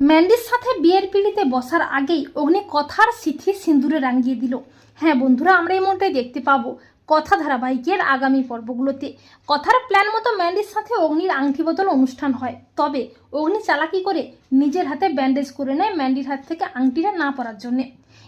ম্যান্ডির সাথে বিয়ের পিড়িতে বসার আগেই অগ্নি কথার সিথি সিঁদুরে রাঙিয়ে দিল। হ্যাঁ বন্ধুরা, আমরা এই মুহূর্তে দেখতে পাবো কথা ধারাবাহিকের আগামী পর্বগুলোতে। কথার প্ল্যান মতো ম্যান্ডির সাথে অগ্নির আংটি বদল অনুষ্ঠান হয়। তবে অগ্নি চালাকি করে নিজের হাতে ব্যান্ডেজ করে নেয় ম্যান্ডির হাত থেকে আংটিটা না পরার জন্যে।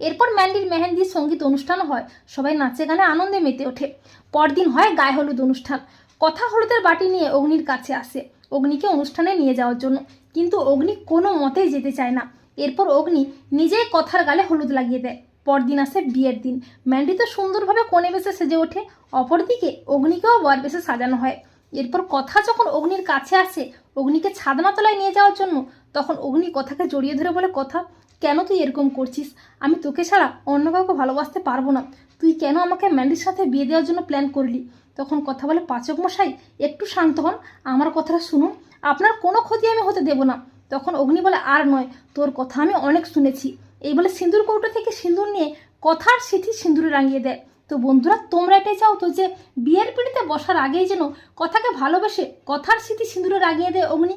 এরপর ম্যান্ডির মেহেন্দি সংগীত অনুষ্ঠান হয়। সবাই নাচে গানে আনন্দে মেতে ওঠে। পরদিন হয় গায়ে হলুদ অনুষ্ঠান। কথা হলুদের বাটি নিয়ে অগ্নির কাছে আসে। অগ্নিকে অনুষ্ঠানে নিয়ে যাওয়ার জন্য। কিন্তু অগ্নি কোনো মতেই যেতে চায় না। এরপর অগ্নি নিজেই কথার গালে হলুদ লাগিয়ে দেয়। পরদিন আসে বিয়ের দিন। ম্যান্ডি তো সুন্দরভাবে কোণে বেসে সেজে ওঠে। অপরদিকে অগ্নিকেও বর বেসে সাজানো হয়। এরপর কথা যখন অগ্নির কাছে আসে, অগ্নিকে ছাদনাতলায় নিয়ে যাওয়ার জন্য তখন অগ্নি কথাকে জড়িয়ে ধরে বলে, কথা, কেন তুই এরকম করছিস? আমি তোকে ছাড়া অন্য কাউকে ভালোবাসতে পারব না। তুই কেন আমাকে ম্যান্ডির সাথে বিয়ে দেওয়ার জন্য প্ল্যান করলি? তখন কথা বলে, পাচক মশাই, একটু শান্ত হন। আমার কথাটা শুনুন। আপনার কোনো ক্ষতি আমি হতে দেব না। তখন অগ্নি বলে, আর নয়, তোর কথা আমি অনেক শুনেছি। এই বলে সিঁদুর কৌটো থেকে সিঁদুর নিয়ে কথার সিথি সিঁদুরে রাঙিয়ে দেয়। তো বন্ধুরা, তোমরা এটাই চাও তো যে বিয়ের পিড়িতে বসার আগেই যেন কথাকে ভালোবেসে কথার স্মৃতি সিঁদুরে রাগিয়ে দেয় অগ্নি?